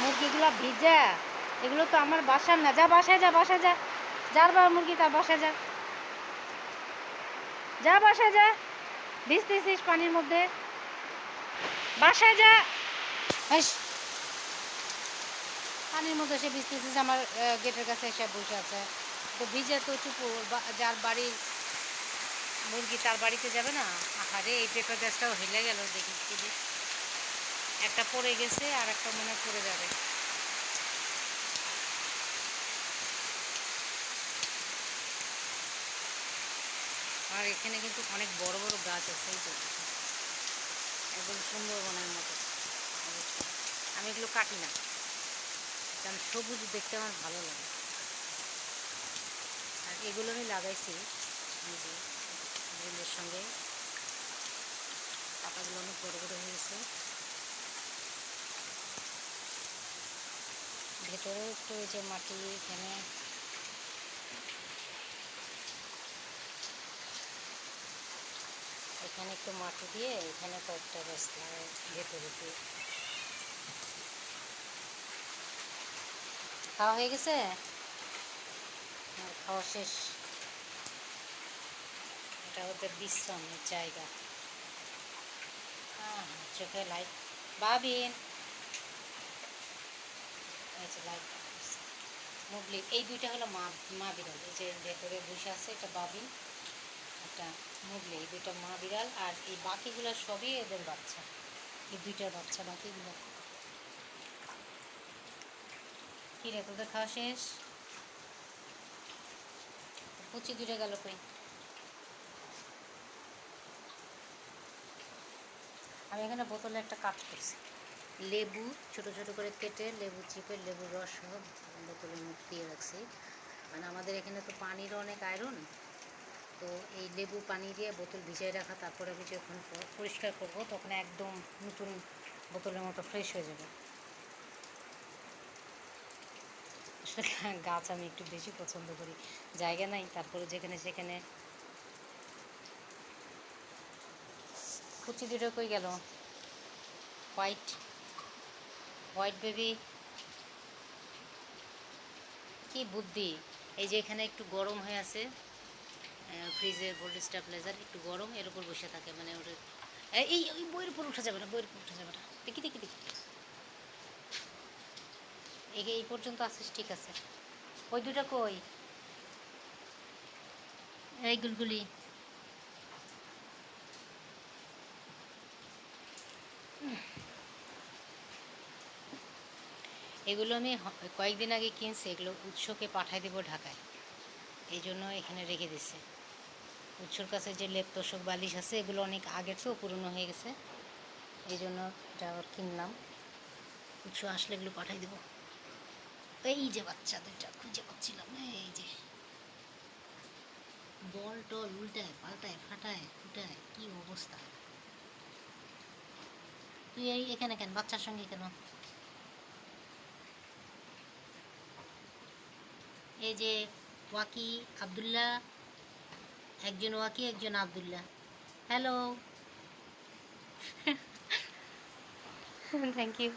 মুরগিগুলো ভিজা, এগুলো তো আমার বাসার না। যা বাসায় যা বাসায় যা। যার বা মুরগি, তার বাসায় যা। যা, বাসায় যা। ভিজতেছিস পানির মধ্যে। বাসায় যা। পানির মধ্যে সে ভিজতেছিস আমার গেটের কাছে এসে বসে আছে। তো ভিজে তো চুপু যার বাড়ির মুরগি তার বাড়িতে যাবে না? আহারে, এই পেপার গ্যাসটাও হেলে গেল, দেখি। একটা পড়ে গেছে আর একটা মনে পড়ে যাবে। আর এখানে কিন্তু অনেক বড় বড় গাছ আছে, এই একদম সুন্দরবনের মতো। আমি এগুলো কাটি না। কারণ সবুজ দেখতে আমার ভালো লাগে। আর এগুলো আমি লাগাইছি গ্রিলের সঙ্গে। পাতাগুলো অনেক বড় বড় হয়ে ভেতরে একটু ওই যে মাটি এখানে। এখানে একটু মাটি দিয়ে এখানে কয়েকটা লাগাই ভেতরে দিয়ে। খাওয়া হয়ে গেছে? খাওয়া শেষ। এটা ওদের বিশ্রামের জায়গা। চোখে লাইট বাবিন। লাইট মুগলি, এই দুইটা হলো মা মা বিড়াল। এই যে ভেতরে বসে আছে এটা বাবিন একটা মুগলি, এই দুইটা মা বিড়াল, আর এই বাকিগুলো সবই এদের বাচ্চা। এই বাচ্চা, বাকিগুলো। কি রে, তোদের খাওয়া শেষ? কুচি দুইটা গেল কই? আমি এখানে বোতলে একটা কাজ করছি। লেবু, ছোট ছোট করে কেটে লেবু চিপে লেবুর রস সহ বোতলের মধ্যে দিয়ে রাখছি। মানে আমাদের এখানে তো পানির অনেক আয়রন তো এই লেবু পানি দিয়ে বোতল ভিজিয়ে রাখা, তারপরে আমি যখন পরিষ্কার করব, তখন একদম নতুন বোতলের মতো ফ্রেশ হয়ে যাবে। গাছ আমি একটু বেশি পছন্দ করি। জায়গা নাই, তারপরে যেখানে সেখানে কুচি দুটো কই গেল? হোয়াইট হোয়াইট বেবি কি বুদ্ধি? এই যে এখানে একটু গরম হয়ে আছে ফ্রিজের ভোল্ট স্টাবলাইজার একটু গরম, এর উপর বসে থাকে মানে ওটা এই ওই বইয়ের উপর উঠা যাবে না, বইয়ের উপর উঠা যাবে না। দেখি দেখি দেখি। এই পর্যন্ত আসিস ঠিক আছে। ওই দুটা কই? এই গুলগুলি। এগুলো আমি কয়েকদিন আগে কিনছি, এগুলো উৎসকে পাঠাই দেবো ঢাকায়। এই জন্য এখানে রেখে দিছে। উৎসর কাছে যে লেপ তোষক বালিশ আছে, এগুলো অনেক আগের তো পুরনো হয়ে গেছে। এই জন্য এটা আবার কিনলাম। উৎস আসলে এগুলো পাঠাই দেবো। এই যে বাচ্চা দুইটা, খুঁজে পাচ্ছিলাম এই যে। বল টল উল্টায়, পাল্টায়, ফাটায়, ফুটায়, কি অবস্থা? তুই এই এখানে কেন, বাচ্চার সঙ্গে কেন? এই যে ওয়াকি আবদুল্লাহ, একজন ওয়াকি, একজন আবদুল্লাহ। হ্যালো থ্যাংক ইউ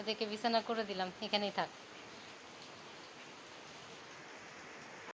এদেরকে বিছানা করে দিলাম, এখানেই থাক।